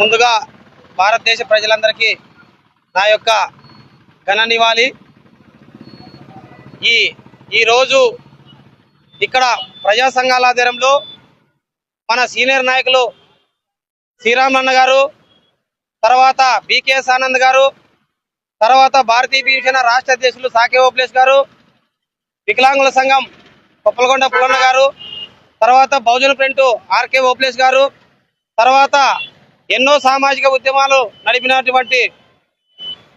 ముందుగా భారతదేశ ప్రజలందరికీ నా యొక్క ఘన నివాళి. ఈ ఈరోజు ఇక్కడ ప్రజా సంఘాల ఆధ్వర్యంలో మన సీనియర్ నాయకులు శ్రీరామన్న గారు తర్వాత బీకేఎస్ ఆనంద్ గారు తర్వాత భారతీయ భీషణ రాష్ట్ర అధ్యక్షులు సాకే ఓప్లేస్ గారు వికలాంగుల సంఘం కొప్పలగొండ పుల్లన్న గారు తర్వాత బహుజన ఫ్రంట్ ఆర్కే ఓప్లేస్ గారు తర్వాత ఎన్నో సామాజిక ఉద్యమాలు నడిపినటువంటి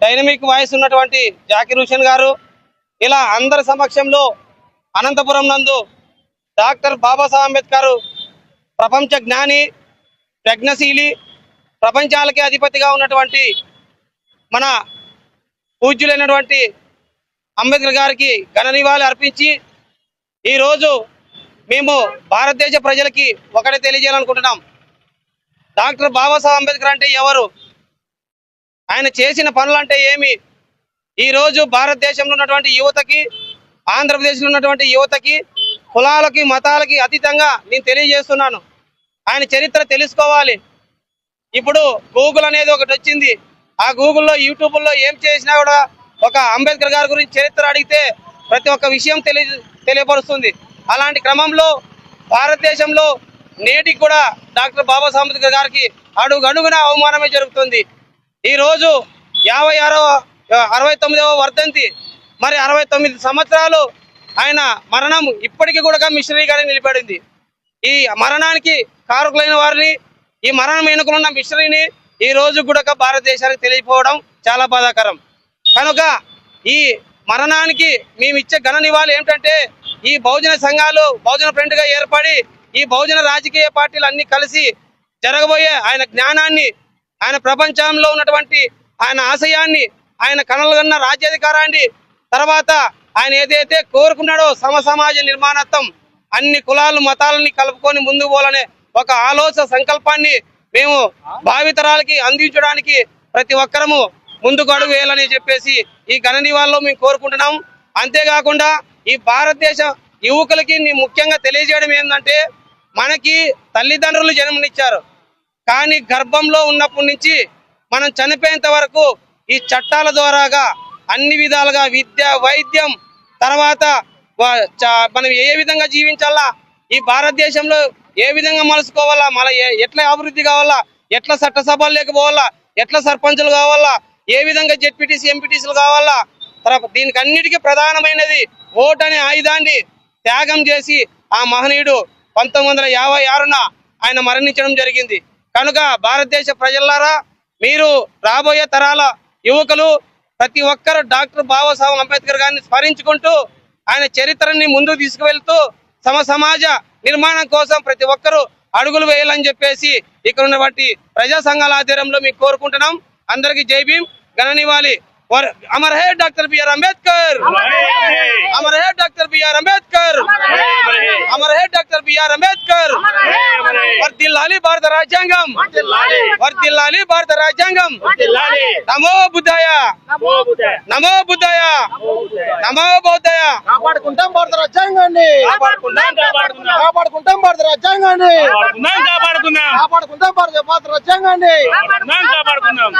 డైనమిక్ వాయిస్ ఉన్నటువంటి జాకిర్ హుసేన్ గారు ఇలా అందరి సమక్షంలో అనంతపురం నందు డాక్టర్ బాబాసాహెబ్ అంబేద్కర్ ప్రపంచ జ్ఞాని ప్రజ్ఞశీలి ప్రపంచాలకే అధిపతిగా ఉన్నటువంటి మన పూజ్యులైనటువంటి అంబేద్కర్ గారికి ఘన నివాళి అర్పించి ఈరోజు మేము భారతదేశ ప్రజలకి ఒకటే తెలియజేయాలనుకుంటున్నాం. డాక్టర్ బాబాసాహెబ్ అంబేద్కర్ అంటే ఎవరు? ఆయన చేసిన పనులు అంటే ఏమి? ఈరోజు భారతదేశంలో ఉన్నటువంటి యువతకి ఆంధ్రప్రదేశ్లో ఉన్నటువంటి యువతకి కులాలకి మతాలకి అతీతంగా నేను తెలియజేస్తున్నాను. ఆయన చరిత్ర తెలుసుకోవాలి. ఇప్పుడు గూగుల్ అనేది ఒకటి వచ్చింది. ఆ గూగుల్లో యూట్యూబ్లో ఏం చేసినా కూడా ఒక అంబేద్కర్ గారి గురించి చరిత్ర అడిగితే ప్రతి ఒక్క విషయం తెలియ తెలియపరుస్తుంది. అలాంటి క్రమంలో భారతదేశంలో నేటికి కూడా డాక్టర్ బాబాసాహెబ్ అంబేద్కర్ గారికి అడుగు అడుగున అవమానమే జరుగుతుంది. ఈ రోజు యాభై ఆరవ అరవై తొమ్మిదవ వర్ధంతి. మరి అరవై తొమ్మిది సంవత్సరాలు ఆయన మరణం ఇప్పటికీ కూడా మిషనరీగానే నిలిపడింది ఈ మరణానికి కారకులైన వారిని ఈ మరణం వెనుకలున్న మిషనరీని ఈ రోజు కూడా భారతదేశానికి తెలియకపోవడం చాలా బాధాకరం. కనుక ఈ మరణానికి మేము ఇచ్చే ఘన నివాళి ఏమిటంటే ఈ బహుజన సంఘాలు బహుజన ఫ్రెండ్గా ఏర్పడి ఈ బహుజన రాజకీయ పార్టీలు అన్ని కలిసి జరగబోయే ఆయన జ్ఞానాన్ని ఆయన ప్రపంచంలో ఉన్నటువంటి ఆయన ఆశయాన్ని ఆయన కనలుగన్న రాజ్యాధికారాన్ని తర్వాత ఆయన ఏదైతే కోరుకున్నాడో సమసమాజ నిర్మాణత్వం అన్ని కులాలు మతాలని కలుపుకొని ముందుకు పోవాలనే ఒక ఆలోచన సంకల్పాన్ని మేము భావితరాలకి అందించడానికి ప్రతి ఒక్కరము ముందుకు అడుగు వేయాలని చెప్పేసి ఈ ఘన నివాళిలో మేము కోరుకుంటున్నాం. అంతేకాకుండా ఈ భారతదేశ యువకులకి నీ ముఖ్యంగా తెలియజేయడం ఏంటంటే మనకి తల్లిదండ్రులు జన్మనిచ్చారు. కానీ గర్భంలో ఉన్నప్పటి నుంచి మనం చనిపోయేంత వరకు ఈ చట్టాల ద్వారాగా అన్ని విధాలుగా విద్య వైద్యం తర్వాత మనం ఏ విధంగా జీవించాలా ఈ భారతదేశంలో ఏ విధంగా మలుసుకోవాలా మన ఎట్లా అభివృద్ధి కావాలా ఎట్లా చట్టసభలు లేకపోవాలా ఎట్లా సర్పంచులు కావాలా ఏ విధంగా జెడ్పీటీసీ ఎంపీటీసీలు కావాలా తర్వాత దీనికి అన్నిటికీ ప్రధానమైనది ఓట్ అనే ఆయుధాన్ని త్యాగం చేసి ఆ మహనీయుడు పంతొమ్మిది వందల యాభై ఆరున ఆయన మరణించడం జరిగింది. కనుక భారతదేశ ప్రజలారా మీరు రాబోయే తరాల యువకులు ప్రతి ఒక్కరు డాక్టర్ బాబాసాహెబ్ అంబేద్కర్ గారిని స్మరించుకుంటూ ఆయన చరిత్రని ముందుకు తీసుకువెళ్తూ సమ సమాజ నిర్మాణం కోసం ప్రతి ఒక్కరూ అడుగులు వేయాలని చెప్పేసి ఇక్కడ ఉన్నటువంటి ప్రజా సంఘాల ఆధ్వర్యంలో మీకు కోరుకుంటున్నాం. అందరికీ జై భీమ్ ఘన నివాళి వర్- Amar hey doctor BR Ambedkar Amar hey doctor BR Ambedkar Amar hey doctor BR Ambedkar వర్దిల్లాలి భారత రాజ్యాంగం వర్దిల్లాలి భారత రాజ్యాంగం నమో బుద్ధాయ నమో బుద్ధాయ నమో బౌద్ధయ కాపాడుకుంటాం భారత రాజ్యాంగాన్ని కాపాడుకుందాం కాపాడుకుందాం కాపాడుకుంటాం భారత రాజ్యాంగాన్ని కాపాడుకుందాం కాపాడుకుందాం కాపాడుకుంటాం భారత భారత రాజ్యాంగాన్ని కాపాడుకుందాం కాపాడుకుందాం